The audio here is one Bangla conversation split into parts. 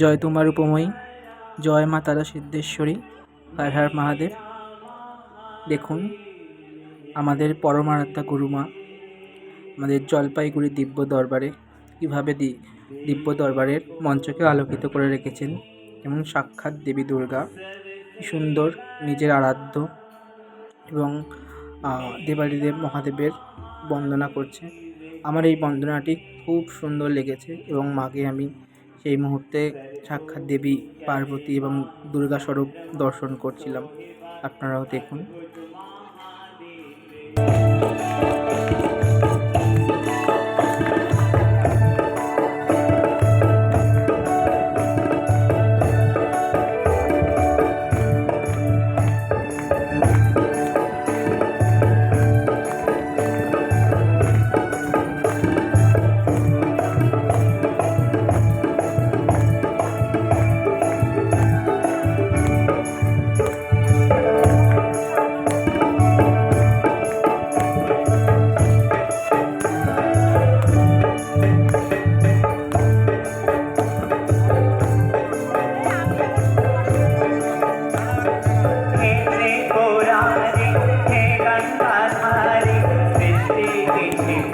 জয় তোমার উপময়ী, জয় মা তারা সিদ্ধেশ্বরী, হর মহাদেব। দেখুন, আমাদের পরমারাধ্যা গুরুমা আমাদের জলপাইগুড়ি দিব্য দরবারে কীভাবে দি, দিব্য দরবারের মঞ্চকে আলোকিত করে রেখেছেন যেমন সাক্ষাৎ দেবী দুর্গা সুন্দর নিজের আরাধ্য এবং দেবাদিদেব মহাদেবের বন্দনা করছে। আমার এই বন্দনাটি খুব সুন্দর লেগেছে এবং মাকে আমি সেই মুহূর্তে সাক্ষাৎ দেবী পার্বতী এবং দুর্গা স্বরূপ দর্শন করছিলাম। আপনারাও দেখুন।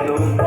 Dios.